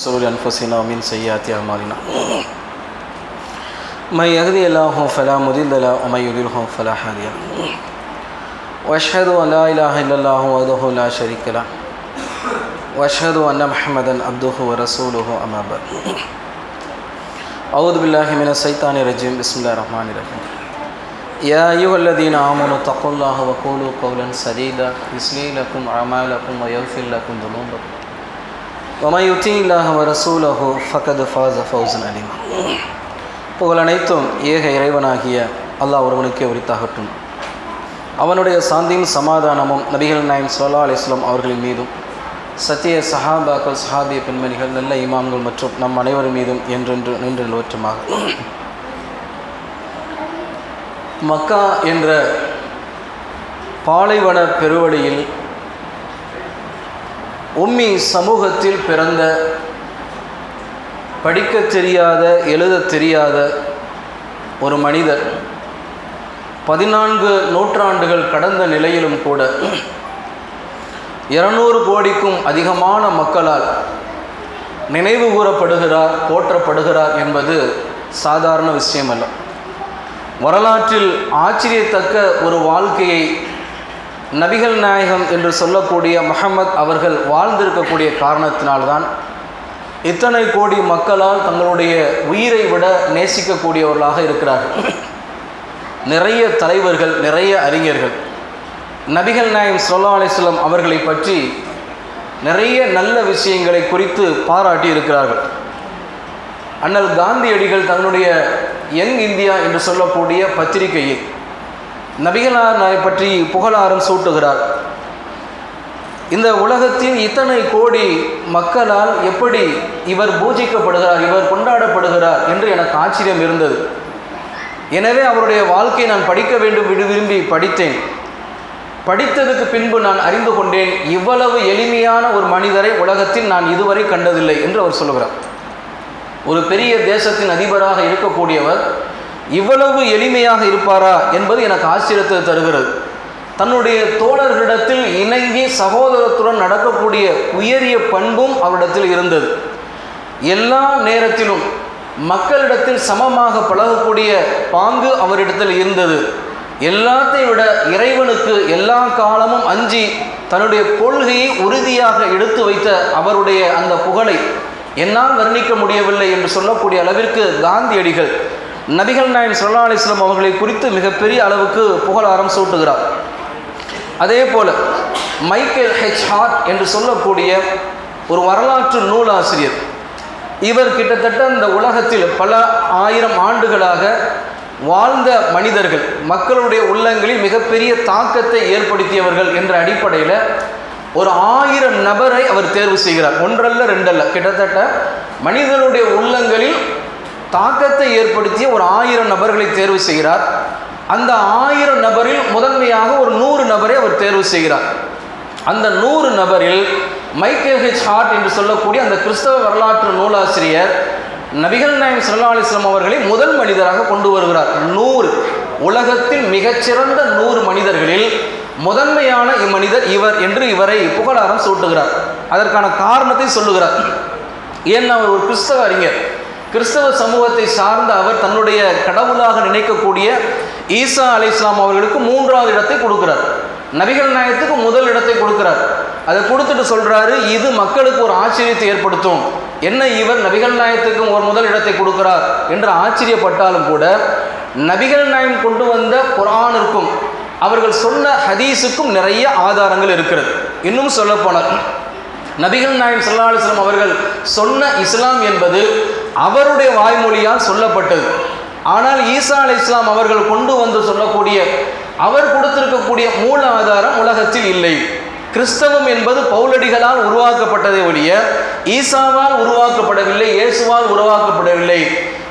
شرور أنفسنا ومن سيئات أعمالنا. من يهدي الله فلا مضل له ومن يضلل فلا هادي له. وأشهد أن لا إله إلا الله وحده لا شريك له. وأشهد أن محمدا عبده ورسوله أما بعد. أعوذ بالله من الشيطان الرجيم. بسم الله الرحمن الرحيم. يا أيها الذين آمنوا اتقوا الله وقولوا قولا سديدا. يصلح لكم أعمالكم ويغفر لكم ذنوبكم. ومن يطع الله ورسوله فقد فاز فوزا عظيما புகழ் அனைத்தும் ஏக இறைவனாகிய அல்லாஹ் ஒருவனுக்கே உரித்தாகட்டும் அவனுடைய சாந்தியும் சமாதானமும் நபிகள் நாயம் சல்லா அலிஸ்லாம் அவர்களின் மீதும் சத்திய சஹாபாக்கள் சஹாபிய பெண்மணிகள் நல்ல இமாம்கள் மற்றும் நம் அனைவரும் மீதும் என்றென்று நின்று நிலவற்றமாக மக்கா என்ற பாலைவன பெருவழியில் உம்மி சமூகத்தில் பிறந்த படிக்க தெரியாத எழுத தெரியாத ஒரு மனிதர் பதினான்கு நூற்றாண்டுகள் கடந்த நிலையிலும் கூட இருநூறு கோடிக்கும் அதிகமான மக்களால் நினைவு கூறப்படுகிறார் போற்றப்படுகிறார் என்பது சாதாரண விஷயமல்ல. வரலாற்றில் ஆச்சரியத்தக்க ஒரு வாழ்க்கையை நபிகள் நாயகம் என்று சொல்லக்கூடிய முகமது அவர்கள் வாழ்ந்திருக்கக்கூடிய காரணத்தினால்தான் இத்தனை கோடி மக்களால் தங்களுடைய உயிரை விட நேசிக்கக்கூடியவர்களாக இருக்கிறார்கள். நிறைய தலைவர்கள் நிறைய அறிஞர்கள். நபிகள் நாயம் சொல்லா அலிஸ்லம் அவர்களை பற்றி நிறைய நல்ல விஷயங்களை குறித்து பாராட்டி இருக்கிறார்கள். அண்ணல் காந்தியடிகள் தன்னுடைய யங் இந்தியா என்று சொல்லக்கூடிய பத்திரிகையில் நபிகளார் பற்றி புகழாரம் சூட்டுகிறார். இந்த உலகத்தின் இத்தனை கோடி மக்களால் எப்படி இவர் பூஜிக்கப்படுகிறார் இவர் கொண்டாடப்படுகிறார் என்று எனக்கு ஆச்சரியம் இருந்தது. எனவே அவருடைய வாழ்க்கையை நான் படிக்க வேண்டும் விடு விரும்பி படித்தேன். படித்ததுக்கு பின்பு நான் அறிந்து கொண்டேன் இவ்வளவு எளிமையான ஒரு மனிதரை உலகத்தில் நான் இதுவரை கண்டதில்லை என்று அவர் சொல்கிறார் ஒரு பெரிய தேசத்தின் அதிபராக இருக்கக்கூடியவர் இவ்வளவு எளிமையாக இருப்பாரா என்பது எனக்கு ஆச்சரியத்தை தருகிறது. தன்னுடைய தோழர்களிடத்தில் இணங்கி சகோதரத்துடன் நடக்கக்கூடிய உயரிய பண்பும் அவரிடத்தில் இருந்தது. எல்லா நேரத்திலும் மக்களிடத்தில் சமமாக பழகக்கூடிய பாங்கு அவரிடத்தில் இருந்தது. எல்லாத்தையும் விட இறைவனுக்கு எல்லா காலமும் அஞ்சி தன்னுடைய கொள்கையை உறுதியாக எடுத்து வைத்த அவருடைய அந்த புகழை என்னால் வர்ணிக்க முடியவில்லை என்று சொல்லக்கூடிய அளவிற்கு காந்தியடிகள் நபிகள் நாயம் சல்லா அலிஸ்லாம் அவர்களை குறித்து மிகப்பெரிய அளவுக்கு புகழாரம் சூட்டுகிறார். அதே போல் மைக்கேல் ஹெச் ஹார்ட் என்று சொல்லக்கூடிய ஒரு வரலாற்று நூலாசிரியர் இவர் கிட்டத்தட்ட இந்த உலகத்தில் பல ஆயிரம் ஆண்டுகளாக வாழ்ந்த மனிதர்கள் மக்களுடைய உள்ளங்களில் மிகப்பெரிய தாக்கத்தை ஏற்படுத்தியவர்கள் என்ற அடிப்படையில் ஒரு ஆயிரம் நபரை அவர் தேர்வு செய்கிறார். ஒன்றல்ல ரெண்டல்ல. கிட்டத்தட்ட மனிதனுடைய உள்ளங்களில் தாக்கத்தை ஏற்படுத்திய ஒரு ஆயிரம் நபர்களை தேர்வு செய்கிறார். அந்த ஆயிரம் நபரில் முதன்மையாக ஒரு நூறு நபரை அவர் தேர்வு செய்கிறார். அந்த நூறு நபரில் மைக்கேல் ஹெச். ஹார்ட் என்று சொல்லக்கூடிய அந்த கிறிஸ்தவ வரலாற்று நூலாசிரியர் நபிகள் நாயம் சல்லா அலிஸ்லாம் அவர்களை முதல் மனிதராக கொண்டு வருகிறார். நூறு. உலகத்தின் மிகச்சிறந்த நூறு மனிதர்களில் முதன்மையான இம்மனிதர் இவர் என்று இவரை புகழாரம் சூட்டுகிறார். அதற்கான காரணத்தை சொல்லுகிறார். ஏன்னா அவர் ஒரு கிறிஸ்தவ அறிஞர்? கிறிஸ்தவ சமூகத்தை சார்ந்த அவர் தன்னுடைய கடவுளாக நினைக்கக்கூடிய ஈசா அலி இஸ்லாம் அவர்களுக்கு மூன்றாவது இடத்தை கொடுக்கிறார். நபிகள் நாயகத்துக்கு முதல் இடத்தை கொடுக்கிறார். அதை கொடுத்துட்டு சொல்கிறாரு இது மக்களுக்கு ஒரு ஆச்சரியத்தை ஏற்படுத்தும். என்ன இவர் நபிகள் நாயகத்துக்கும் ஒரு முதல் இடத்தை கொடுக்கிறார்? என்று ஆச்சரியப்பட்டாலும் கூட நபிகள் நாயம் கொண்டு வந்த குரானிற்கும் அவர்கள் சொன்ன ஹதீஸுக்கும் நிறைய ஆதாரங்கள் இருக்கிறது. இன்னும் சொல்லப்போனார் நபிகள் நாயம் சல்லா அலிஸ்லாம் அவர்கள் சொன்ன இஸ்லாம் என்பது அவருடைய வாய்மொழியால் சொல்லப்பட்டது. ஆனால் ஈசா அலி இஸ்லாம் அவர்கள் கொண்டு வந்து சொல்லக்கூடிய அவர் கொடுத்திருக்கக்கூடிய மூல ஆதாரம் உலகத்தில் இல்லை. கிறிஸ்தவம் என்பது பௌலடிகளால் உருவாக்கப்பட்டதை ஒழிய ஈசாவால் உருவாக்கப்படவில்லை இயேசுவால் உருவாக்கப்படவில்லை.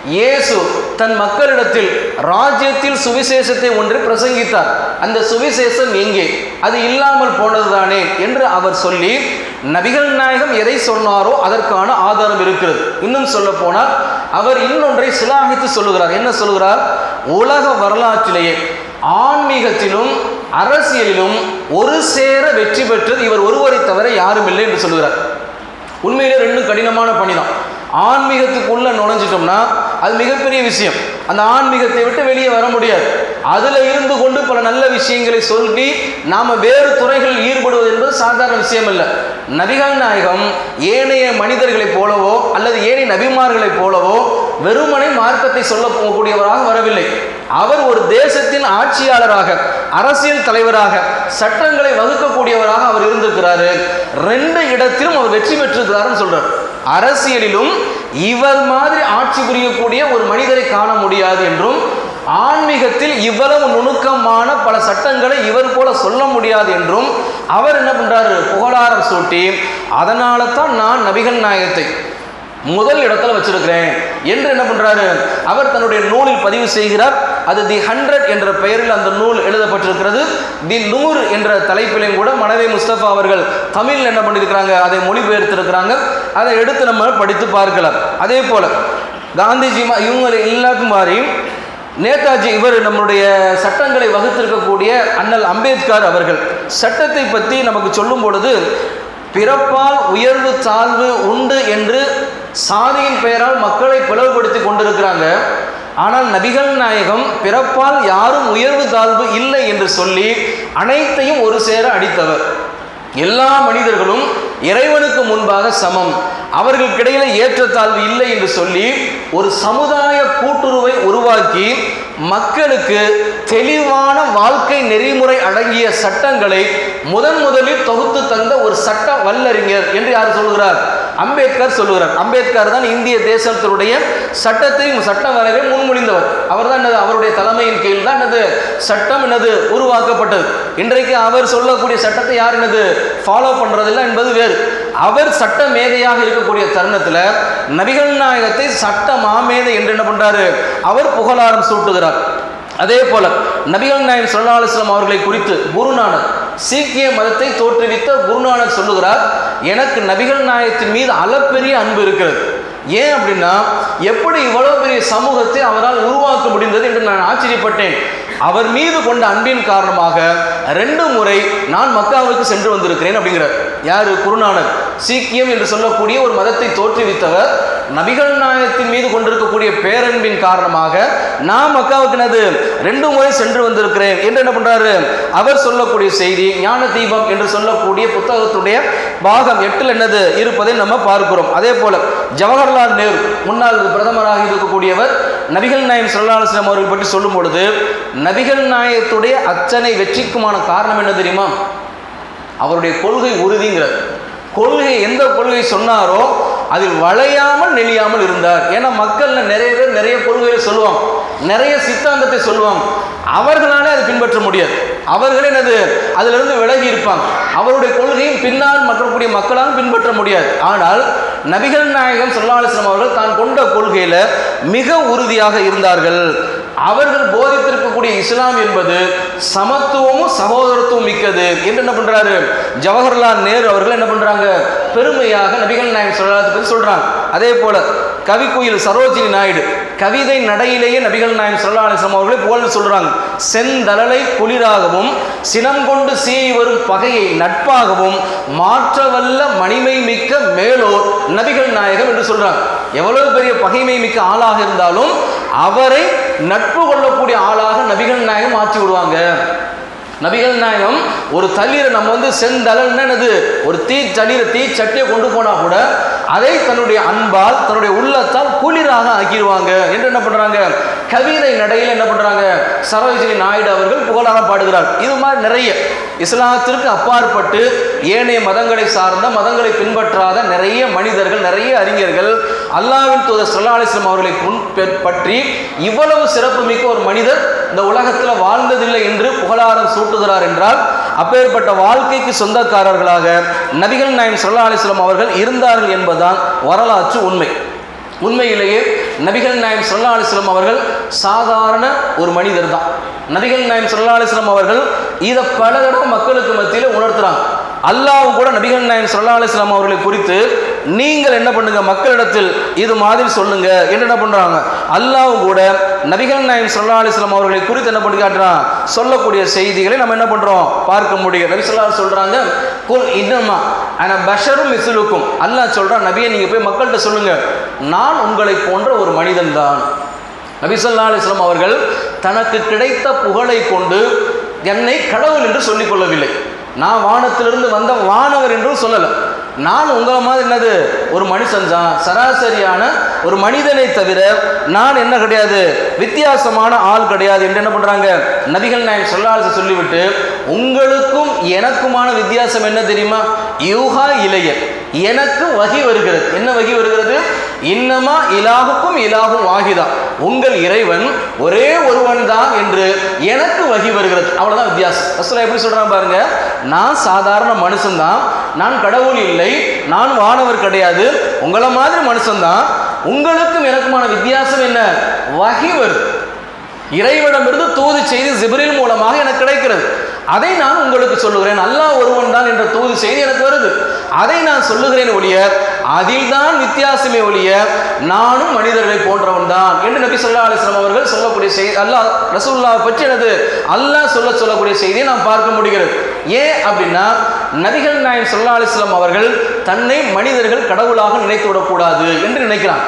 இயேசு தன் மக்களிடத்தில் ராஜ்யத்தில் சுவிசேஷத்தை ஒன்று பிரசங்கித்தார். அந்த சுவிசேஷம் எங்கே? அது இல்லாமல் போனதுதானே என்று அவர் சொல்லி நபிகள் நாயகம் எதை சொன்னாரோ அதற்கான ஆதாரம் இருக்கிறது. இன்னும் சொல்ல போனால் அவர் இன்னொன்றை சிலாகித்து சொல்லுகிறார். என்ன சொல்லுகிறார்? உலக வரலாற்றிலேயே ஆன்மீகத்திலும் அரசியலிலும் ஒரு சேர வெற்றி பெற்றது இவர் ஒருவரை தவிர யாரும் இல்லை என்று சொல்கிறார் உண்மையிலே ரெண்டும் கடினமான பணி தான் ஆன்மீகத்துக்குள்ள நுழைஞ்சிட்டோம்னா அது மிகப்பெரிய விஷயம். அந்த ஆன்மீகத்தை விட்டு வெளியே வர முடியாது. அதில் இருந்து கொண்டு பல நல்ல விஷயங்களை சொல்லி நாம் வேறு துறைகளில் ஈடுபடுவது என்பது சாதாரண விஷயம் அல்ல நபிகள் நாயகம் ஏனைய மனிதர்களைப் போலவோ அல்லது ஏனைய நபிமார்களைப் போலவோ வெறுமனை மார்க்கத்தை சொல்ல போகக்கூடியவராக வரவில்லை. அவர் ஒரு தேசத்தின் ஆட்சியாளராக அரசியல் தலைவராக சட்டங்களை வகுக்கக்கூடியவராக அவர் இருந்திருக்கிறாரு. ரெண்டு இடத்திலும் அவர் வெற்றி பெற்றிருக்கிறாருன்னு சொல்றார். அரசியலிலும் இவர் மாதிரி ஆட்சி புரியக்கூடிய ஒரு மனிதரை காண முடியாது என்றும் ஆன்மீகத்தில் இவ்வளவு நுணுக்கமான பல சட்டங்களை இவர் போல சொல்ல முடியாது என்றும் அவர் என்ன பண்ணுறாரு புகழாரம் சூட்டி அதனால தான் நான் நபிகள் நாயகத்தை முதல் இடத்துல வச்சிருக்கிறேன் என்று என்ன பண்ணுறாரு அவர் தன்னுடைய நூலில் பதிவு செய்கிறார். அது தி ஹண்ட்ரட் என்ற பெயரில் அந்த நூல் எழுதப்பட்டிருக்கிறது. தி நூறு என்ற தலைப்பிலையும் கூட மனைவி முஸ்தபா அவர்கள் தமிழில் என்ன பண்ணியிருக்கிறாங்க? அதை மொழிபெயர்த்திருக்கிறாங்க. அதை எடுத்து நம்ம படித்து பார்க்கலாம். அதே போல் காந்திஜி இவங்க எல்லாத்துக்கும் மாதிரியும் நேதாஜி இவர் நம்முடைய சட்டங்களை வகுத்திருக்கக்கூடிய அண்ணல் அம்பேத்கர் அவர்கள் சட்டத்தை பற்றி நமக்கு சொல்லும் பொழுது பிறப்பால் உயர்வு தாழ்வு உண்டு என்று சாதியின் பெயரால் மக்களை பிளவுபடுத்தி கொண்டிருக்கிறாங்க. ஆனால் நபிகள் நாயகம் பிறப்பால் யாரும் உயர்வு தாழ்வு இல்லை என்று சொல்லி அனைத்தையும் ஒரு சேர அடித்தவர். எல்லா மனிதர்களும் இறைவனுக்கு முன்பாக சமம். அவர்களுக்கிடையில் ஏற்றத்தாழ்வு இல்லை என்று சொல்லி ஒரு சமுதாய கூட்டுறவை உருவாக்கி மக்களுக்கு தெளிவான வாழ்க்கை நெறிமுறை அடங்கிய சட்டங்களை முதன் முதலில் தொகுத்து தந்த ஒரு சட்ட வல்லறிஞர் என்று யார் சொல்கிறார்? அம்பேத்கர் சொல்லுகிறார். அம்பேத்கர் தான் இந்திய தேசத்தினுடைய சட்டத்தையும் சட்டம் வரவே முன்மொழிந்தவர். அவர் தான் என்னது? அவருடைய தலைமையின் கீழ் தான் என்னது? சட்டம் என்னது? உருவாக்கப்பட்டது. இன்றைக்கு அவர் சொல்லக்கூடிய சட்டத்தை யார் என்னது? ஃபாலோ பண்ணுறதில்லை என்பது வேறு. அவர் சட்ட மேதையாக இருக்கக்கூடிய தருணத்தில் நபிகள் நாயகத்தை சட்ட மாமேதை என்று என்ன பண்ணுறாரு அவர் புகழாரம் சூட்டுகிறார். அதே போல நபிகள் நாயகம் ஸல்லல்லாஹு அவர்களை குறித்து குருநானக் சீக்கிய மதத்தை தோற்றுவித்த குருநானக் சொல்லுகிறார் எனக்கு நபிகள் நாயகத்தின் மீது அளப்பெரிய அன்பு இருக்கிறது. ஏன் அப்படின்னா எப்படி இவ்வளவு பெரிய சமூகத்தை அவரால் உருவாக்க முடிந்தது என்று நான் ஆச்சரியப்பட்டேன். அவர் மீது கொண்ட அன்பின் காரணமாக ரெண்டு முறை நான் மக்காவுக்கு சென்று வந்திருக்கிறேன் அப்படிங்கிறார். யாரு? குருநானக். சீக்கியம் என்று சொல்லக்கூடிய ஒரு மதத்தை தோற்றுவித்தவர் நபிகள் நாயகத்தின் மீது கொண்டிருக்கக்கூடிய பேரன்பின் காரணமாக நான் மக்காவுக்கு என்னது? ரெண்டு முறை சென்று வந்திருக்கிறேன். என்று என்ன பண்றாரு? அவர் சொல்லக்கூடிய செய்தி ஞான தீபம் என்று சொல்லக்கூடிய புத்தகத்துடைய பாகம் எட்டில் என்னது? இருப்பதை நம்ம பார்க்கிறோம். அதே போல ஜவஹர்லால் நேரு முன்னாள் பிரதமராக இருக்கக்கூடியவர் நபிகள் நாயம் சல்லாஹம் அவர்கள் பற்றி சொல்லும் பொழுது நபிகள் நாயகத்துடைய அச்சனை வெற்றிக்குமான காரணம் என்ன தெரியுமா? அவருடைய கொள்கை உறுதிங்கிறது. கொள்கை எந்த கொள்கை சொன்னாரோ அதில் வளையாமல் நெளியாமல் இருந்தார். ஏன்னா மக்கள்ல நிறைய பேர் நிறைய கொள்கைகளை சொல்லுவாங்க. நிறைய சித்தாந்தத்தை சொல்லுவாங்க. அவர்களாலே அதை பின்பற்ற முடியாது. அவர்களே என்னது? அதிலிருந்து விலகி இருப்பாங்க. அவருடைய கொள்கையும் பின்னால் மற்றக்கூடிய மக்களால் பின்பற்ற முடியாது. ஆனால் நபிகள் நாயகம் ஸல்லல்லாஹு அவர்கள் தான் கொண்ட கொள்கையில் மிக உறுதியாக இருந்தார்கள். அவர்கள் போதித்திருக்கக்கூடிய இஸ்லாம் என்பது சமத்துவமும் சகோதரத்துவம் மிக்கது. என்று என்ன பண்றாரு? ஜவஹர்லால் நேரு அவர்கள் என்ன பண்றாங்க? பெருமையாக நபிகள் நாயகம் ஸல்லல்லாஹு பற்றி சொல்றாங்க. அதே போல கவிக்குயில் சரோஜினி நாயுடு கவிதை நடையிலேயே நபிகள் நாயகம் ஸல்லல்லாஹு அலைஹி வஸல்லம் அவர்களை புகழ்ந்து சொல்கிறாங்க செந்தழலை குளிராகவும் சினம் கொண்டு சீறி வரும் பகையை நட்பாகவும் மாற்றவல்ல மணிமை மிக்க மேலோர் நபிகள் நாயகம் என்று சொல்கிறாங்க எவ்வளவு பெரிய பகைமை மிக்க ஆளாக இருந்தாலும் அவரை நட்பு கொள்ளக்கூடிய ஆளாக நபிகள் நாயகம் மாற்றி விடுவாங்க. நபிகள் நாயகம் ஒரு தண்ணீரை நம்ம வந்து செந்தழல்னா என்னது? ஒரு தீ தண்ணீரை தீ சட்டியை கொண்டு போனால் கூட அதை தன்னுடைய அன்பால் தன்னுடைய உள்ளத்தால் குளிராக ஆக்கிடுவாங்க. என்று என்ன பண்றாங்க? கவிதை நடையில் என்ன பண்றாங்க? சரோஜினி நாயுடு அவர்கள் புகழாக பாடுகிறார். இது மாதிரி நிறைய இஸ்லாத்திற்கு அப்பாற்பட்டு ஏனைய மதங்களை சார்ந்த மதங்களை பின்பற்றாத நிறைய மனிதர்கள் நிறைய அறிஞர்கள் அல்லாவின் தூதர் ஸல்லல்லாஹு அவர்களை பற்றி இவ்வளவு சிறப்புமிக்க ஒரு மனிதர் இந்த உலகத்தில் வாழ்ந்ததில்லை என்று புகழாரம் சூட்டுகிறார் என்றால் அப்பேற்பட்ட வாழ்க்கைக்கு சொந்தக்காரர்களாக நபிகள் நாயம் சல்லா அலைஹி அவர்கள் இருந்தார்கள் என்பது என்பதுதான் வரலாற்று உண்மை. உண்மையிலேயே நபிகள் நாயம் ஸல்லல்லாஹு அலைஹி அவர்கள் சாதாரண ஒரு மனிதர் தான் நபிகள் நாயம் ஸல்லல்லாஹு அலைஹி அவர்கள் இதை பல தடவை மக்களுக்கு மத்தியில் உணர்த்துறாங்க. அல்லாவும் கூட நபிகள் நாயன் சல்லா அலிஸ்லாம் அவர்களை குறித்து நீங்கள் என்ன பண்ணுங்க? மக்களிடத்தில் இது மாதிரி சொல்லுங்க. என்று என்ன பண்றாங்க? அல்லாவும் கூட நபிகள் நாயம் சல்லா அலிஸ்லாம் அவர்களை குறித்து என்ன பண்ணி காட்டுறான் சொல்லக்கூடிய செய்திகளை நம்ம என்ன பண்றோம்? பார்க்க முடியும் நபி சொல்லா சொல்றாங்க குல் இன்னமா ஆனால் பஷரும் மிசுலுக்கும் அல்லாஹ் சொல்றான் நபியை நீங்க போய் மக்கள்கிட்ட சொல்லுங்க. நான் உங்களை போன்ற ஒரு மனிதன் தான். நபி சொல்லா அலிஸ்லாம் அவர்கள் தனக்கு கிடைத்த புகழை கொண்டு என்னை கடவுள் என்று சொல்லிக்கொள்ளவில்லை நான் வானத்திலிருந்து வந்த வானவர் என்றும் சொல்லலை. நான் உங்களை மாதிரி என்னது? ஒரு மனுஷன் தான். சராசரியான ஒரு மனிதனை தவிர நான் என்ன கிடையாது? வித்தியாசமான ஆள் கிடையாது. என்று என்ன பண்ணுறாங்க நபிகள் நாயகம் சொல்லாத சொல்லிவிட்டு உங்களுக்கும் எனக்குமான வித்தியாசம் என்ன தெரியுமா? யூகா இளைய எனக்கு வகி வருகிறது. என்ன வகி வருகிறது? இன்னமா இலாகுக்கும் இலாகும் வாகிதான் உங்கள் இறைவன் ஒரே ஒருவன் தான் என்று எனக்கு வகி வருகிறது. அவ்வளோதான் வித்தியாசம். ரசூலா எப்படி சொல்கிறான் பாருங்க? நான் சாதாரண மனுஷன்தான் நான் கடவுள் இல்லை நான் வானவர் கிடையாது உங்களை மாதிரி மனுஷன்தான் உங்களுக்கும் எனக்குமான வித்தியாசம் என்ன? வகி வருது இறைவனிடமிருந்து தூது செய்தி ஜிப்ரில் மூலமாக எனக்கு கிடைக்கிறது. அதை நான் உங்களுக்கு சொல்லுகிறேன். அல்லாஹ் ஒருவன் தான் என்ற தூது செய்தி எனக்கு வருது. அதை நான் சொல்லுகிறேன் ஒழிய அதில் தான் வித்தியாசமே ஒழிய நானும் மனிதர்களை போன்றவன் தான் என்று நபி சொல்லா அலிஸ்லாம் அவர்கள் சொல்லக்கூடிய செய்தி அல்லாஹ் ரசூல்லா பற்றி எனது அல்லாஹ் சொல்ல சொல்லக்கூடிய செய்தியை நாம் பார்க்க முடிகிறது. ஏன் அப்படின்னா நபிகள் நாயம் சொல்லா அலிஸ்லாம் அவர்கள் தன்னை மனிதர்கள் கடவுளாக நினைத்து விடக்கூடாது என்று நினைக்கிறான்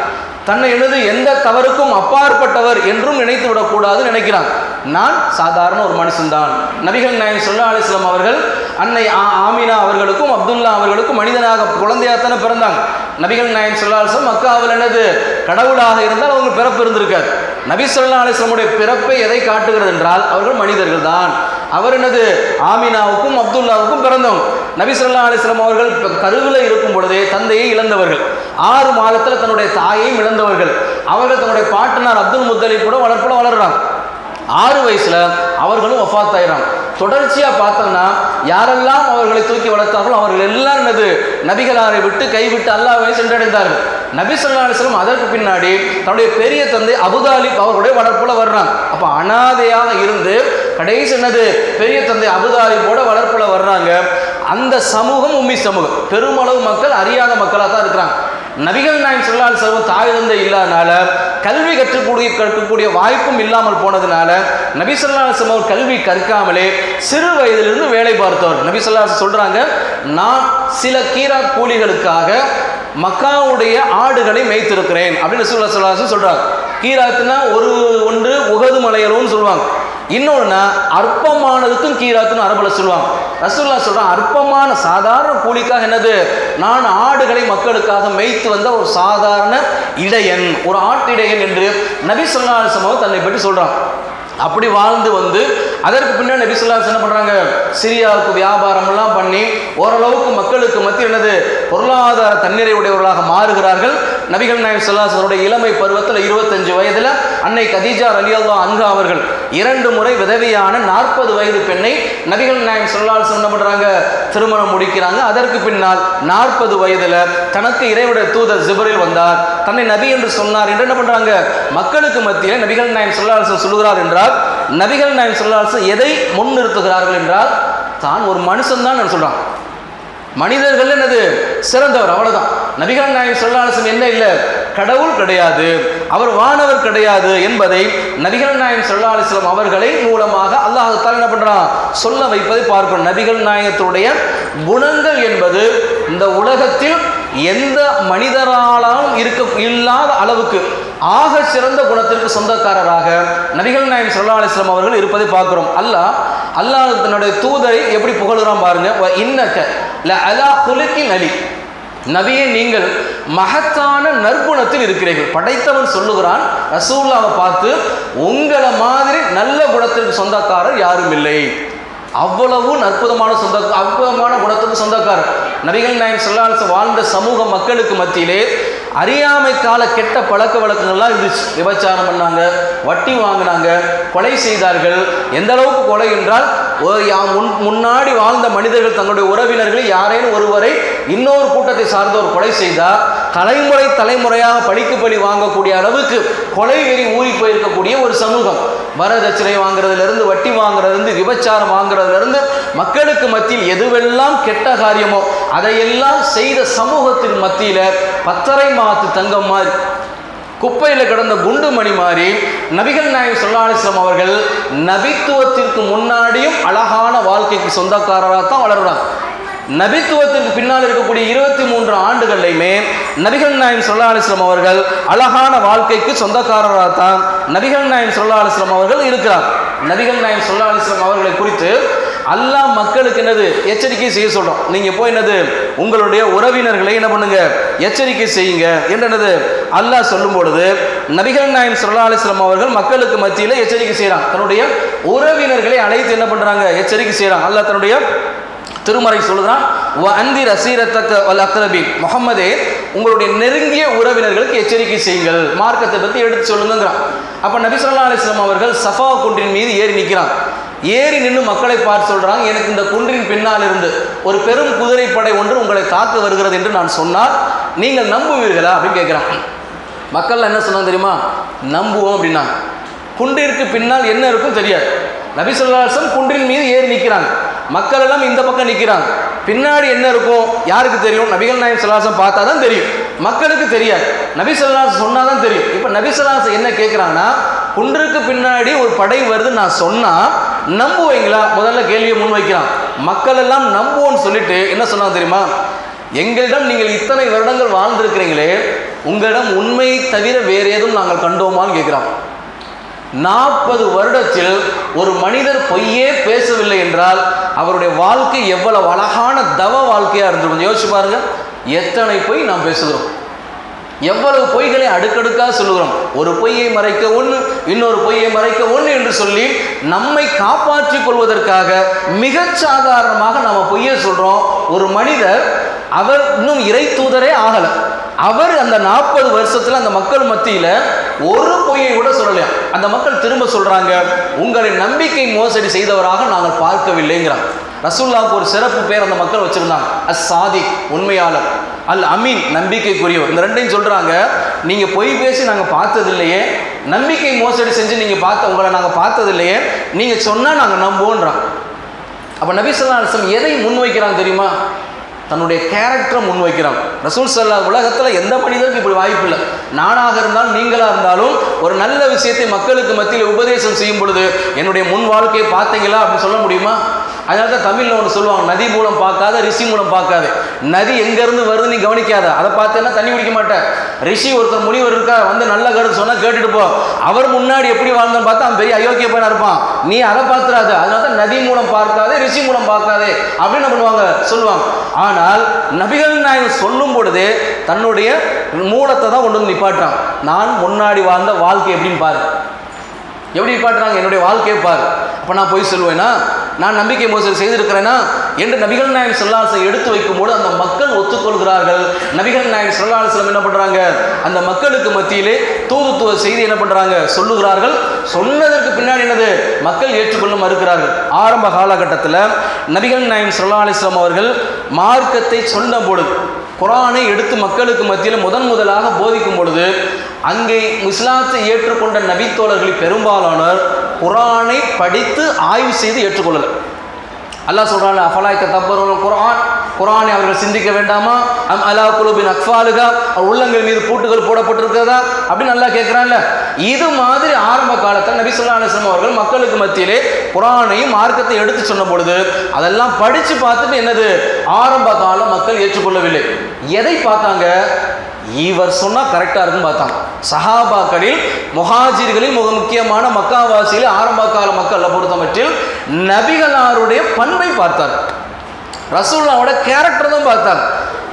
தன்னை எனது எந்த தவறுக்கும் அப்பாற்பட்டவர் என்றும் நினைத்து விடக்கூடாது நினைக்கிறான் நான் சாதாரண ஒரு மனுஷன்தான். நபிகள் நாயகம் சொல்லா அலிஸ்லாம் அவர்கள் அன்னை ஆ- ஆமினா அவர்களுக்கும் அப்துல்லா அவர்களுக்கும் மனிதனாக குழந்தையாகத்தானே பிறந்தாங்க. நபிகள் நாயன் சொல்லா அலிஸ்லாம் மக்காவில் என்னது? கடவுளாக இருந்தால் அவங்க பிறப்பு இருந்திருக்காரு நபி சொல்லா அலிஸ்லமுடைய பிறப்பை எதை காட்டுகிறது என்றால் அவர்கள் மனிதர்கள் தான் அவர் என்னது? ஆமினாவுக்கும் அப்துல்லாவுக்கும் பிறந்தவங்க. நபி சொல்லா அலிஸ்லாம் அவர்கள் கருவில் இருக்கும் பொழுதே தந்தையை இழந்தவர்கள். ஆறு மாதத்தில் தன்னுடைய தாயையும் இழந்தவர்கள். அவர்கள் தன்னுடைய பாட்டனார் அப்துல் முத்தலிப் கூட வளர்ப்புல வளர்றாங்க. ஆறு வயசுல அவர்களும் ஒஃபாத் ஆயிறாங்க தொடர்ச்சியா பார்த்தோம்னா யாரெல்லாம் அவர்களை தூக்கி வளர்த்தார்களோ அவர்கள் எல்லாம் என்னது? நபிகளாரை விட்டு கைவிட்டு அல்லாஹ்வை சென்றடைந்தார்கள். நபி சொல்லாசலம் அதற்கு பின்னாடி தன்னுடைய பெரிய தந்தை அபுதாலிப் அவர்களுடைய வளர்ப்புல வர்றாங்க. அப்ப அனாதையாக இருந்து கடைசி என்னது? பெரிய தந்தை அபுதாலிப்போட வளர்ப்புல வர்றாங்க. அந்த சமூகம் உம்மி சமூகம். பெருமளவு மக்கள் அறியாத மக்களாக தான் இருக்கிறாங்க. நபிகள் நாயன் சொல்லால் செல்வம் தாய் தந்தை இல்லாதனால கல்வி கற்றுக்கூடிய கற்கக்கூடிய வாய்ப்பும் இல்லாமல் போனதுனால நபி சொல்லா செல்வம் கல்வி கற்காமலே சிறு வயதிலிருந்து வேலை பார்த்தவர். நபி சொல்லா சொல்கிறாங்க நான் சில கீரா கூலிகளுக்காக மக்காவுடைய ஆடுகளை மேய்த்திருக்கிறேன். அப்படின்னு ரசூல்லா சொல்கிறார் சொல்றாங்க கீராத்துனா ஒரு ஒன்று இன்னொன்னா அற்பமானதுக்கும் கீராத்துன்னு அரபுல சொல்லுவாங்க. ரசூல்லா சொல்றான் அற்பமான சாதாரண கூலிக்காக என்னது? நான் ஆடுகளை மக்களுக்காக மேய்த்து வந்த ஒரு சாதாரண இடையன் ஒரு ஆட்டிடையன் என்று நபி சொல்லாசமாக தன்னை பற்றி சொல்றான். அப்படி வாழ்ந்து வந்து அதற்கு பின்னாடி நபி என்ன பண்ணுறாங்க சிரியாவுக்கு வியாபாரம்லாம் பண்ணி ஓரளவுக்கு மக்களுக்கு மத்தியில் என்னது? பொருளாதார தன்னிறை உடையவர்களாக மாறுகிறார்கள். நபிகள் நாயம் சொல்லாசனுடைய இளமை பருவத்தில் இருபத்தஞ்சு வயதில் அன்னை கதீஜா ரலியல்லா அன்கா அவர்கள் இரண்டு முறை விதவையான நாற்பது வயது பெண்ணை நபிகள் நாயம் சொல்லாசன் என்ன பண்ணுறாங்க திருமணம் முடிக்கிறாங்க. அதற்கு பின்னால் நாற்பது வயதில் தனக்கு இறைவுடைய தூதர் ஜிபரில் வந்தார். தன்னை நபி என்று சொன்னார். என்று என்ன பண்ணுறாங்க மக்களுக்கு மத்தியில் நபிகள் நாயம் சொல்லாசன் சொல்லுகிறார் என்றால் நபிகள் நாயகம் சொல்லாசு எதை முன்னிறுத்துகிறார்கள் என்றால் தான் ஒரு மனுஷன் தான் சொல்கிறான் மனிதர்கள் என்னது? சிறந்தவர் அவ்வளவுதான். நபிகள் நாயகம் சொல்லாசம் என்ன இல்லை? கடவுள் கிடையாது அவர் வானவர் கிடையாது என்பதை நபிகள் நாயகம் சொல்லா அலிஸ்லாம் அவர்களை மூலமாக அல்லாஹ் என்ன பண்ணுறான் சொல்ல வைப்பதை பார்க்கணும். நபிகள் நாயகத்துடைய குணங்கள் என்பது இந்த உலகத்தில் எந்த மனிதராலும் இருக்க இல்லாத அளவுக்கு ஆக சிறந்த குணத்திற்கு சொந்தக்காரராக நபிகள் நாயம் சல்லா அலிஸ்லாம் அவர்கள் இருப்பதை பார்க்கிறோம். அல்லாஹ் அல்லாஹ் தன்னுடைய தூதரை எப்படி புகழுறான் பாருங்க. இன்னக்க ல அலா குலுக்கி நலி நபியை நீங்கள் மகத்தான நற்குணத்தில் இருக்கிறீர்கள். படைத்தவன் சொல்லுகிறான் ரசூல்லாவை பார்த்து உங்களை மாதிரி நல்ல குணத்திற்கு சொந்தக்காரர் யாரும் இல்லை. அவ்வளவு அற்புதமான சொந்த அற்புதமான குணத்துக்கு சொந்தக்காரர். நபிகள் நாயகம் சொல்லாச வாழ்ந்த சமூக மக்களுக்கு மத்தியிலே அறியாமை கால கெட்ட பழக்க வழக்கங்கள்லாம் இருந்துச்சு விபச்சாரம் பண்ணாங்க வட்டி வாங்கினாங்க கொலை செய்தார்கள். எந்த அளவுக்கு கொலை என்றால் யா- முன் முன்னாடி வாழ்ந்த மனிதர்கள் தங்களுடைய உறவினர்கள் யாரேனும் ஒருவரை இன்னொரு கூட்டத்தை சார்ந்தவர் கொலை செய்தால் தலைமுறை தலைமுறையாக பழிக்கு பழி வாங்கக்கூடிய அளவுக்கு கொலை வெறி ஊறி போயிருக்கக்கூடிய ஒரு சமூகம். வரதட்சணை வாங்குறதுலேருந்து வட்டி வாங்குறதுலேருந்து விபச்சாரம் வாங்குறதுலேருந்து மக்களுக்கு மத்தியில் எதுவெல்லாம் கெட்ட காரியமோ அதையெல்லாம் செய்த சமூகத்தின் மத்தியில் பத்தரை மாத்து தங்கம் மாதிரி குப்பையில் கிடந்த குண்டு மணி மாதிரி நபிகள் நாயகம் சொல்லாலிஸ்லாம் அவர்கள் நபித்துவத்திற்கு முன்னாடியும் அழகான வாழ்க்கைக்கு சொந்தக்காரராக தான் வளருறாங்க. நபித்துவத்திற்கு பின்னால் இருக்கக்கூடிய இருபத்தி மூன்று ஆண்டுகள்லையுமே நபிகள் நாயம் சொல்லா அலிஸ்லாம் அவர்கள் அழகான வாழ்க்கைக்கு சொந்தக்காரராக தான் நபிகள் நாயம் சொல்லா அலிஸ்லாம் அவர்கள் இருக்கிறார் நபிகள் நாயம் சொல்லா அலிஸ்லாம் அவர்களை குறித்து அல்லாஹ் மக்களுக்கு என்னது? எச்சரிக்கை செய்ய சொல்கிறோம் நீங்கள் போய் என்னது? உங்களுடைய உறவினர்களை என்ன பண்ணுங்க? எச்சரிக்கை செய்யுங்க. என்னென்னது அல்லாஹ் சொல்லும் பொழுது நபிகள் நாயம் சொல்லா அலிஸ்லாம் அவர்கள் மக்களுக்கு மத்தியில் எச்சரிக்கை செய்கிறான் தன்னுடைய உறவினர்களை அழைத்து என்ன பண்ணுறாங்க எச்சரிக்கை செய்கிறான் அல்லாஹ் தன்னுடைய திருமறை சொல்லுறான் "வ ரசீரத்தக்க அசீரத்தக்க வல் அக்ரபீன். முகம்மதே உங்களுடைய நெருங்கிய உறவினர்களுக்கு எச்சரிக்கை செய்யுங்கள். மார்க்கத்தை பற்றி எடுத்து சொல்லுங்கிறான் அப்போ நபி சொல்லா அலிஸ்லாம் அவர்கள் சஃபா குன்றின் மீது ஏறி நிற்கிறான் ஏறி நின்று மக்களை பார்த்து சொல்கிறாங்க எனக்கு இந்த குன்றின் பின்னால் இருந்து ஒரு பெரும் குதிரைப்படை ஒன்று உங்களை தாக்க வருகிறது என்று நான் சொன்னால் நீங்கள் நம்புவீர்களா அப்படின்னு கேட்குறான். மக்கள் என்ன சொன்னாங்க தெரியுமா? நம்புவோம் அப்படின்னா குன்றிற்கு பின்னால் என்ன இருக்கும் தெரியாது. நபி சொல்லாசம் குன்றின் மீது ஏறி நிற்கிறாங்க மக்கள் எல்லாம் இந்த பக்கம் நிற்கிறாங்க பின்னாடி என்ன இருக்கும்? யாருக்கு தெரியும்? நபிகள் நாயம் சொல்லாசம் பார்த்தா தான் தெரியும். மக்களுக்கு தெரியாது. நபிசல்லாஸ் சொன்னால் தான் தெரியும். இப்போ நபிசல்லாஸ் என்ன கேட்குறாங்கன்னா குன்றுக்கு பின்னாடி ஒரு படை வருதுன்னு நான் சொன்னால் நம்புவீங்களா? முதல்ல கேள்வியை முன் வைக்கிறான் மக்கள் எல்லாம் நம்புவோன்னு சொல்லிட்டு என்ன சொன்னாங்க தெரியுமா? எங்களிடம் நீங்கள் இத்தனை வருடங்கள் வாழ்ந்திருக்கிறீங்களே உங்களிடம் உண்மையை தவிர வேறு ஏதும் நாங்கள் கண்டோமான்னு கேட்குறான் நாற்பது வருடத்தில் ஒரு மனிதர் பொய்யே பேசவில்லை என்றால் அவருடைய வாழ்க்கை எவ்வளவு அழகான தவ வாழ்க்கையாக இருந்திருக்கும். யோசிச்சு பாருங்கள் எத்தனை பொய் நாம் பேசுகிறோம்? எவ்வளவு பொய்களை அடுக்கடுக்காக சொல்லுகிறோம்? ஒரு பொய்யை மறைக்க ஒன்று இன்னொரு பொய்யை மறைக்க ஒன்று என்று சொல்லி நம்மை காப்பாற்றிக் கொள்வதற்காக மிக சாதாரணமாக நம்ம பொய்யை சொல்கிறோம் ஒரு மனிதர் அவர் இன்னும் இறை தூதரே ஆகலை. அவர் அந்த நாற்பது வருஷத்தில் அந்த மக்கள் மத்தியில் ஒரு பொய்யை கூட சொல்லலையா? அந்த மக்கள் திரும்ப சொல்கிறாங்க உங்களை நம்பிக்கை மோசடி செய்தவராக நாங்கள் பார்க்கவில்லைங்கிறாங்க. ரசூல்லாவுக்கு ஒரு சிறப்பு பேர் அந்த மக்கள் வச்சுருந்தாங்க. அஸ் சாதி உண்மையாளர். அல் அமீன் நம்பிக்கைக்குரியவர். இந்த ரெண்டையும் சொல்கிறாங்க நீங்கள் பொய் பேசி நாங்கள் பார்த்தது இல்லையே நம்பிக்கை மோசடி செஞ்சு நீங்கள் பார்த்த உங்களை நாங்கள் பார்த்தது இல்லையே சொன்னால் நாங்கள் நம்புவோன்றான். நம்புவோன்றாங்க அப்ப நபி ஸல்லல்லாஹு அலைஹி எதை முன்வைக்கிறாங்க தெரியுமா? தன்னுடைய கேரக்டரை முன்வைக்கிறான். ரசூல் சல்லா உலகத்தில் எந்த மனிதனுக்கு இப்படி வாய்ப்பு இல்லை. நானாக இருந்தாலும் நீங்களாக இருந்தாலும் ஒரு நல்ல விஷயத்தை மக்களுக்கு மத்தியில் உபதேசம் செய்யும் பொழுது என்னுடைய முன் வாழ்க்கையை பார்த்தீங்களா அப்படின்னு சொல்ல முடியுமா? அதனால தான் தமிழில் ஒன்று சொல்லுவாங்க நதி மூலம் பார்க்காத ரிஷி மூலம் பார்க்காது. நதி எங்கேருந்து வருது நீ கவனிக்காத. அதை பார்த்தேன்னா தண்ணி குடிக்க மாட்டேன். ரிஷி ஒருத்தர் முனிவர் இருக்கா வந்து நல்ல கருத்து சொன்னால் கேட்டுட்டு போ. அவர் முன்னாடி எப்படி வாழ்ந்தோம் பார்த்தா அவன் பெரிய அயோக்கிய பையனாக இருப்பான். நீ அதை பார்த்துடாத அதனால தான் நதி மூலம் பார்க்காதே ரிஷி மூலம் பார்க்காதே அப்படின்னு என்ன பண்ணுவாங்க? சொல்லுவாங்க. ஆனால் நபிகள் நாயகம் சொல்லும் பொழுது தன்னுடைய மூலத்தை தான் கொண்டு வந்து நிப்பாட்டுறான். நான் முன்னாடி வாழ்ந்த வாழ்க்கை எப்படின்னு பாரு. எப்படி நிப்பாட்டுறாங்க? என்னுடைய வாழ்க்கையை பாரு. அப்போ நான் போய் சொல்லுவேன்னா நான் நம்பிக்கை மோசடி செய்திருக்கிறேனா? என்று நபிகள் நாயகம் சொல்லாசம் எடுத்து வைக்கும்போது அந்த மக்கள் ஒத்துக்கொள்கிறார்கள். நபிகள் நாயகம் செல்லாசலம் என்ன பண்ணுறாங்க அந்த மக்களுக்கு மத்தியிலே தூதுத்துவ செய்தி என்ன பண்ணுறாங்க சொல்லுகிறார்கள். சொன்னதற்கு பின்னாடி என்னது? மக்கள் ஏற்றுக்கொள்ள மறுக்கிறார்கள். ஆரம்ப காலகட்டத்தில் நபிகள் நாயகம் சொல்லா அலிஸ்லாம் அவர்கள் மார்க்கத்தை சொன்ன பொழுது குரானை எடுத்து மக்களுக்கு மத்தியில் முதன் முதலாக போதிக்கும் பொழுது அங்கே இஸ்லாத்தை ஏற்றுக்கொண்ட நபித்தோழர்களில் பெரும்பாலானோர் குரானை படித்து ஆய்வு செய்து ஏற்றுக்கொள்ளலை. அல்லாஹ் சொல்கிறான் அஃபலாய்க்க தப்பரும் குரான் குரானை அவர்கள் சிந்திக்க வேண்டாமா? அம் அலா குலுபின் அக்ஃபாலுகா? அவர் உள்ளங்கள் மீது பூட்டுகள் போடப்பட்டிருக்கிறதா? அப்படின்னு நல்லா கேட்குறான்ல. இது மாதிரி ஆரம்ப காலத்தில் நபி சொல்லா அலிஸ்லாம் அவர்கள் மக்களுக்கு மத்தியிலே குரானையும் மார்க்கத்தை எடுத்து சொன்ன பொழுது அதெல்லாம் படித்து பார்த்துட்டு என்னது? ஆரம்ப காலம் மக்கள் ஏற்றுக்கொள்ளவில்லை. எதை பார்த்தாங்க? இவர் சொன்னால் கரெக்டாக இருக்குன்னு பார்த்தாங்க சஹாபாக்களில் முஹாஜிர்களில் மிக முக்கியமான மக்காவாசியில் ஆரம்ப கால மக்களை பொறுத்தமற்றில் நபிகளாருடைய பண்பை பார்த்தார். ரசூல்லாவோட கேரக்டர் தான் பார்த்தார்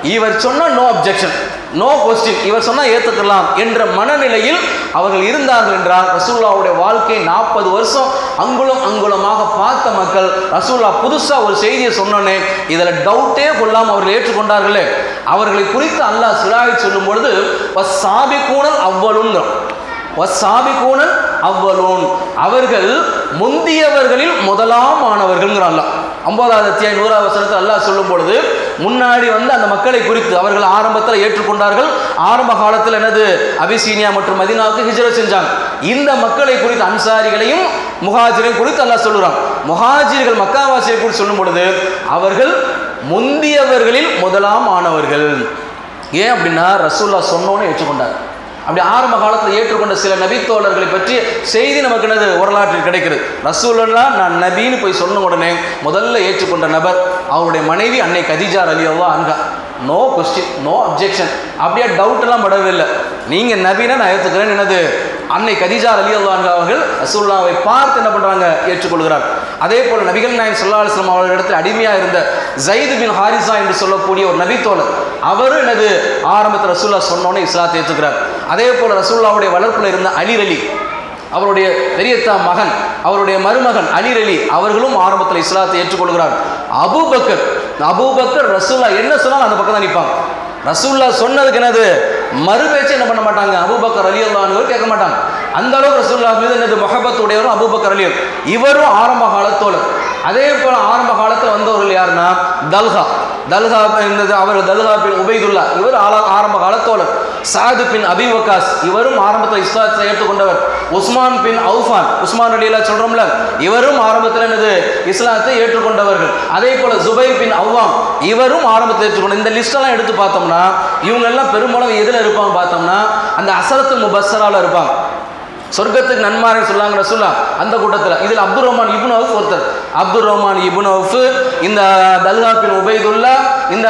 இவர் சொன்னால் நோ அப்ஜெக்ஷன் நோ கொஸ்டின் இவர் சொன்னால் ஏற்றுக்கலாம் என்ற மனநிலையில் அவர்கள் இருந்தார்கள் என்றால் ரசூல்லாவுடைய வாழ்க்கை நாற்பது வருஷம் அங்குலம் அங்குலமாக பார்த்த மக்கள் ரசூல்லா புதுசாக ஒரு செய்தியை சொன்னோன்னே இதில் டவுட்டே கொள்ளாமல் அவர்கள் ஏற்றுக்கொண்டார்களே. அவர்களை குறித்து அல்லாஹ் சிலாவை சொல்லும் பொழுது சாபிக்கூனல் அவ்வளுங்கிறோம் சாபிக்கூனல் அவ்வளோன் அவர்கள் முந்தியவர்களில் முதலாம் ஆனவர்கள்ங்கிறான் அல்லாஹ். ஐம்பதாவது அத்தியாய நூறாவது வசனத்தில் அல்லாஹ் சொல்லும் பொழுது முன்னாடி வந்து அந்த மக்களை குறித்து அவர்கள் ஆரம்பத்தில் ஏற்றுக்கொண்டார்கள். ஆரம்ப காலத்தில் எனது அபிசீனியா மற்றும் மதினாவுக்கு ஹிஜ்ரத் செஞ்சாங்க. இந்த மக்களை குறித்து அன்சாரிகளையும் முகாஜிரையும் குறித்து அல்லாஹ் சொல்லுறான். முஹாஜிர்கள் மக்காவாசியை குறித்து சொல்லும் பொழுது அவர்கள் முந்தியவர்களில் முதலாம் ஆனவர்கள். ஏன் அப்படின்னா ரசூல்லா சொன்னோன்னு ஏற்றுக்கொண்டார் அப்படி ஆரம்ப காலத்தில் ஏற்றுக்கொண்ட சில நபித்தோழர்களை பற்றிய செய்தி நமக்கு என்னது வரலாற்றில் கிடைக்கிறது. ரசூல்லா நான் நபின்னு போய் சொன்ன உடனே முதல்ல ஏற்றுக்கொண்ட நபர் அவருடைய மனைவி அன்னை கதிஜார் அலியவா அன்கா நோ கொஸ்டின் நோ அப்ஜெக்ஷன் அப்படியே டவுட்டெல்லாம் படவில்லை. படவே இல்லை நீங்கள் நபினா நான் ஏற்றுக்கிறேன் என்னது? அன்னை கதிஜா அலி அல்லான்கா அவர்கள் ரசூல்லாவை பார்த்து என்ன பண்ணுறாங்க ஏற்றுக்கொள்கிறார். அதே போல் நபிகள் நாயம் சொல்லா அலுவலாம் அவர்களிடத்தில் அடிமையாக இருந்த ஜயிது பின் ஹாரிசா என்று சொல்லக்கூடிய ஒரு நபித்தோழர் அவரும் எனது ஆரம்பத்தில் ரசூல்லா சொன்னோன்னே இஸ்லாத்தை ஏற்றுக்கிறார் அதே போல் ரசூல்லாவுடைய வளர்ப்பில் இருந்த அலிர் அலி அவருடைய பெரியத்தா மகன் அவருடைய மருமகன் அலிர் அலி அவர்களும் ஆரம்பத்தில் இஸ்லாத்தை ஏற்றுக்கொள்கிறார். அபூபக்கர் அபூபக்கர் ரசூல்லா என்ன சொன்னாலும் அந்த பக்கம் தான் நிற்பாங்க ரசூல்லா சொன்னதுக்கு என்னது? மறுபேச்சு என்ன பண்ண மாட்டாங்க? அபூபக்கர் அலி அல்லான்னு கேட்க மாட்டாங்க. அந்த அளவுக்கு ரசூல்லா மீது என்னது? முகபத் உடையவரும் அபூபக்கர் அலியும். இவரும் ஆரம்ப காலத்தோடு அதே போல் ஆரம்ப காலத்தில் வந்தவர்கள் யாருன்னா? தல்ஹா. தல்ஹா இருந்தது அவர் தல்ஹா பின் உபைதுல்லா. இவர் ஆரம்ப காலத்தோடு சாது பின் அபி வக்காஸ். இவரும் ஆரம்பத்தில் இஸ்லாத்தை ஏற்றுக்கொண்டவர். உஸ்மான் பின் அவுஃபான். உஸ்மான் அலிலா சொல்றோம்ல இவரும் ஆரம்பத்தில் என்னது? இஸ்லாத்தை ஏற்றுக்கொண்டவர்கள். அதே போல ஜுபை பின் அவ்வாம் இவரும் ஆரம்பத்தில் ஏற்றுக்கொண்ட இந்த லிஸ்டெல்லாம் எடுத்து பார்த்தோம்னா இவங்க எல்லாம் பெரும்பாலும் எதில் இருப்பாங்க பார்த்தோம்னா அந்த அசரத்து முபஸ்ஸரால இருப்பாங்க. சொர்க்கத்துக்கு நன்மாரை சொல்லாங்க ரசூல்லா அந்த கூட்டத்தில். இதில் அப்துல் ரஹ்மான் இபுன் அவுஃப் ஒருத்தர். அப்துல் ரஹ்மான் இபுன் அவுஃப் இந்த தல்ஹா பின் உபைதுல்லா இந்த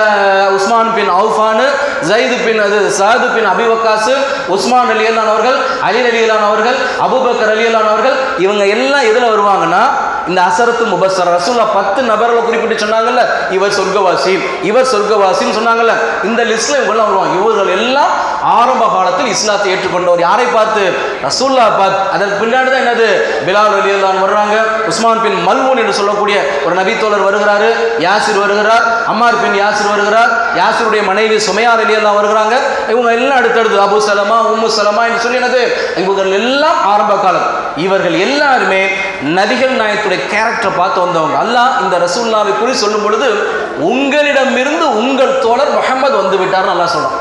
உஸ்மான் பின் அவுஃபானு ஜயிது பின் அது சாது பின் அபிவக்காசு உஸ்மான் அலியலானவர்கள் அவர்கள் அலி அலியலான் அவர்கள் அபுபக்கர் அலியலான் அவர்கள் இவங்க எல்லாம் எதில் வருவாங்கன்னா இந்த அசரத்து முபசர் ரசூல்லா பத்து நபர்களை குறிப்பிட்டு சொன்னாங்கல்ல இவர் சொர்க்கவாசி இவர் சொர்க்கவாசின்னு சொன்னாங்கல்ல இந்த லிஸ்ட்ல இவங்கெல்லாம் வருவாங்க. இவர்கள் எல்லாம் ஆரம்ப காலத்தில் இஸ்லாத்தை ஏற்றுக்கொண்டவர். யாரை பார்த்து? ரசூல்லா பார்த்து. அதற்கு பின்னாடி தான் என்னது? பிலால் அலியல்லான் வர்றாங்க உஸ்மான் பின் மல்மூன் என்று சொல்லக்கூடிய ஒரு நபித்தோழர் வருகிறாரு. யாசிர் வருகிறார். அம்மார் பின் யாசிர் வருகிறார். யாசிருடைய மனைவி சுமையார் அலியல்லாம் வருகிறாங்க. இவங்க எல்லாம் அடுத்தடுத்து அபு சலமா உம்மு சலமா என்று சொல்லி என்னது? இவர்கள் எல்லாம் ஆரம்ப காலம். இவர்கள் எல்லாருமே நபிகள் நாயத்துடைய கேரக்டரை பார்த்து வந்தவங்க. அல்லாஹ் இந்த ரசூல்லாவை குறி சொல்லும் பொழுது உங்களிடமிருந்து உங்கள் தோழர் முகமது வந்து விட்டார்னு நல்லா சொல்றான்.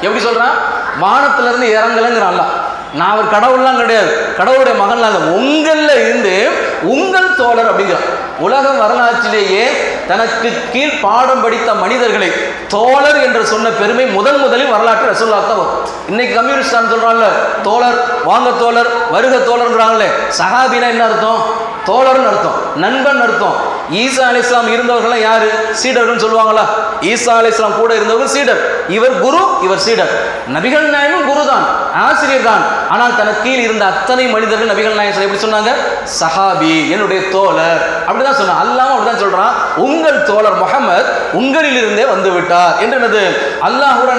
எப்படி சொல்கிறான் வானத்துல இருந்து இறங்கலைங்கிறான் அல்லாஹ். நான் அவர் கடவுள்லாம் கிடையாது. கடவுளுடைய மகன்லாம் இல்லை. உங்களில் இருந்து உங்கள் தோழர் அப்படிங்கிறான். உலக வரலாற்றிலேயே தனக்கு கீழ் பாடம் படித்த மனிதர்களை தோழர் என்று சொன்ன பெருமை முதன் முதலில் வரலாற்று ரசூல்லா தான் இன்னைக்கு கம்யூனிஸ்டான் சொல்றான்ல தோழர் வாங்க தோழர் வருக தோழர்ன்றாங்களே சஹாபினா என்ன அர்த்தம்? தோழர்னு அர்த்தம் நண்பன் அர்த்தம். ஈசா அலி இஸ்லாம் இருந்தவர்கள்லாம் யாரு? சீடர்னு சொல்லுவாங்களா? ஈசா அலி இஸ்லாம் கூட இருந்தவர்கள் சீடர். இவர் குரு இவர் சீடர். நபிகள் நாயனும் குரு தான் ஆசிரியர் தான். ஆனால் தனக்கு கீழ் இருந்த அத்தனை மனிதர்கள் நபிகள் நாயன் எப்படி சொன்னாங்க? சஹாபி என்னுடைய தோழர். அப்படிதான் சொன்னான். அல்லாம அப்படிதான் சொல்றான். உங்கள் தோழர் முகமது உங்களில் இருந்தே வந்து விட்டார் என்று அல்லாஹ் கூட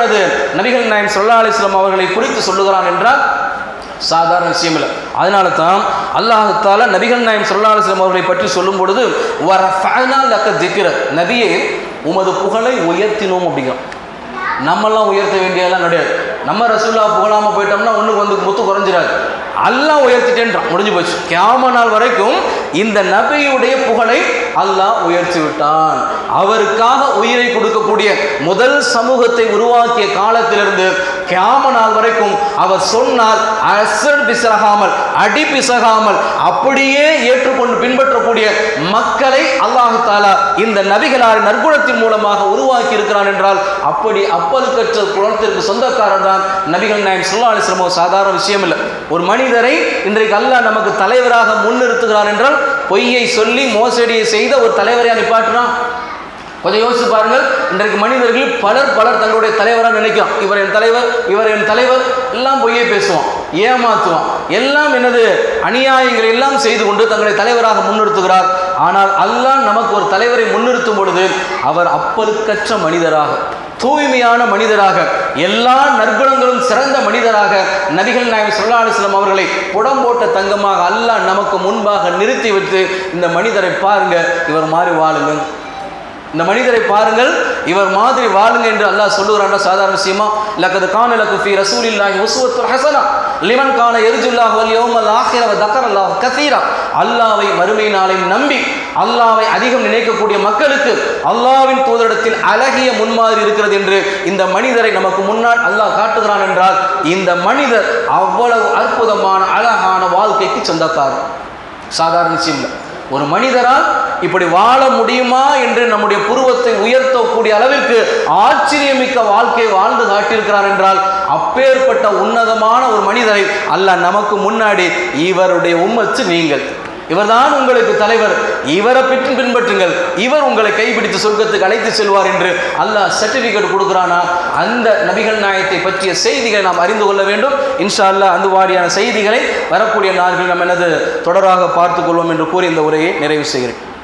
நபிகள் நாயம் சொல்லா அலிஸ்லாம் அவர்களை குறித்து சொல்லுகிறான் என்றால் சாதாரண விஷயம் இல்லை. அதனால தான் அல்லாஹால நபிகள் நாயம் சொல்லா அவர்களை பற்றி சொல்லும் பொழுது வர லக்க திக்கிற நபியே உமது புகழை உயர்த்தினோம் அப்படிங்கிறோம் நம்மெல்லாம் உயர்த்த வேண்டியதெல்லாம் கிடையாது. நம்ம ரசூல்லா புகழாமல் போயிட்டோம்னா ஒண்ணுக்கு வந்து முத்து குறைஞ்சிடாது அல்லாஹ் உயர்த்திட்டேன்றான். முடிஞ்சு போச்சு. கேம நாள் வரைக்கும் இந்த நபியுடைய புகழை அல்லாஹ் உயர்த்தி விட்டான். அவருக்காக உயிரை கொடுக்கக்கூடிய முதல் சமூகத்தை உருவாக்கிய காலத்திலிருந்து கியாம நாள் வரைக்கும் அவர் சொன்னால் அசன் பிசகாமல் அடி பிசகாமல் அப்படியே ஏற்றுக்கொண்டு பின்பற்றக்கூடிய மக்களை அல்லாஹு தாலா இந்த நபிகளார் நற்குணத்தின் மூலமாக உருவாக்கி இருக்கிறான் என்றால் அப்படி அப்பல் கற்ற குணத்திற்கு சொந்தக்காரன் தான் நபிகள் நாயம் சொல்லா அலிஸ்லமோ சாதாரண விஷயம் இல்லை. ஒரு மனித மனிதரை இன்றைக்கு அல்லாஹ் நமக்கு தலைவராக முன்னிறுத்துகிறார் என்றால் பொய்யை சொல்லி மோசடியை செய்த ஒரு தலைவரை நிப்பாட்டுறான் கொஞ்சம் யோசிச்சு பாருங்கள். இன்றைக்கு மனிதர்கள் பலர் பலர் தங்களுடைய தலைவராக நினைக்கும் இவர் என் தலைவர் இவர் என் தலைவர் எல்லாம் பொய்யை பேசுவோம் ஏமாத்துவோம் எல்லாம் என்னது? அநியாயங்களை எல்லாம் செய்து கொண்டு தங்களை தலைவராக முன்னிறுத்துகிறார். ஆனால் அல்லாஹ் நமக்கு ஒரு தலைவரை முன்னிறுத்தும் பொழுது அவர் அப்பலுக்கற்ற மனிதராக தூய்மையான மனிதராக எல்லா நற்குணங்களும் சிறந்த மனிதராக நபிகள் நாயகம் சொல்லாலிஸ்லம் அவர்களை புடம் போட்ட தங்கமாக அல்லாஹ் நமக்கு முன்பாக நிறுத்தி விட்டு இந்த மனிதரை பாருங்க இவர் மாறி வாழுங்க. இந்த மனிதரை பாருங்கள் இவர் மாதிரி வாழுங்க என்று அல்லாஹ் சொல்லுகிறான். சாதாரண விஷயமா லக்கது கான லக்கு ஃபி ரசூலில்லாஹி உஸ்வத்துல் ஹசனா லிமன் கான எரிஜுல்லாஹ் வல் யௌமல் ஆஹிர வ தக்கரல்லாஹ் கஸீரா அல்லாஹ்வை மறுமை நாளை நம்பி அல்லாவை அதிகம் நினைக்கக்கூடிய மக்களுக்கு அல்லாஹ்வின் தூதரிடத்தில் அழகிய முன்மாதிரி இருக்கிறது என்று இந்த மனிதரை நமக்கு முன்னால் அல்லாஹ் காட்டுகிறான் என்றால் இந்த மனிதர் அவ்வளவு அற்புதமான அழகான வாழ்க்கைக்கு சொந்தக்காரர். சாதாரண விஷயம் இல்லை. ஒரு மனிதரால் இப்படி வாழ முடியுமா என்று நம்முடைய புருவத்தை உயர்த்தக்கூடிய அளவிற்கு ஆச்சரியமிக்க வாழ்க்கை வாழ்ந்து காட்டியிருக்கிறார் என்றால் அப்பேற்பட்ட உன்னதமான ஒரு மனிதரை அல்லாஹ் நமக்கு முன்னாடி இவருடைய உம்மச்சு நீங்கள் இவர்தான் உங்களுக்கு தலைவர். இவரை பின் பின்பற்றுங்கள். இவர் உங்களை கைப்பிடித்து சொர்க்கத்துக்கு அழைத்து செல்வார் என்று அல்லாஹ் சர்டிபிகேட் கொடுக்குறானா? அந்த நபிகள் நாயத்தை பற்றிய செய்திகளை நாம் அறிந்து கொள்ள வேண்டும். இன்ஷா அல்லா அந்த வாரியான செய்திகளை வரக்கூடிய நாட்கள் நாம் எனது தொடராக பார்த்துக்கொள்வோம் என்று கூறி இந்த உரையை நிறைவு செய்கிறேன்.